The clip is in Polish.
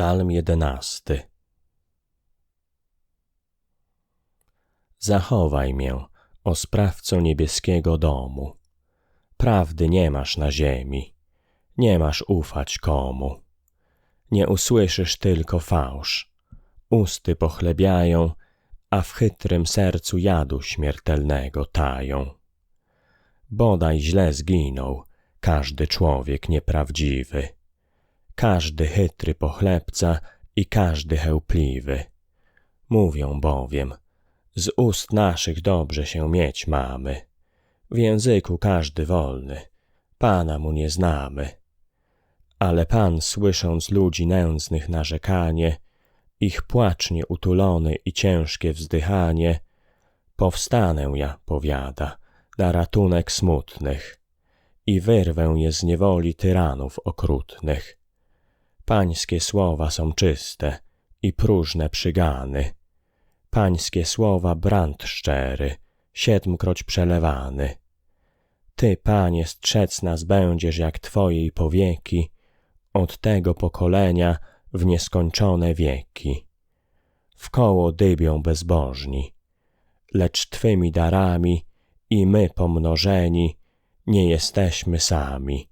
Psalm jedenasty Zachowaj mię, o sprawco niebieskiego domu. Prawdy nie masz na ziemi, nie masz ufać komu. Nie usłyszysz tylko fałsz, usty pochlebiają, a w chytrym sercu jadu śmiertelnego tają. Bodaj źle zginął każdy człowiek nieprawdziwy każdy chytry pochlebca i każdy chełpliwy. Mówią bowiem, z ust naszych dobrze się mieć mamy. W języku każdy wolny, Pana mu nie znamy. Ale Pan, słysząc ludzi nędznych narzekanie, ich płacz nieutulony i ciężkie wzdychanie, powstanę ja, powiada, na ratunek smutnych i wyrwę je z niewoli tyranów okrutnych Pańskie słowa są czyste i próżne przygany. Pańskie słowa brand szczery, siedmkroć przelewany. Ty, Panie, strzec nas będziesz jak Twojej powieki, od tego pokolenia w nieskończone wieki. W koło dybią bezbożni, lecz Twymi darami i my pomnożeni nie jesteśmy sami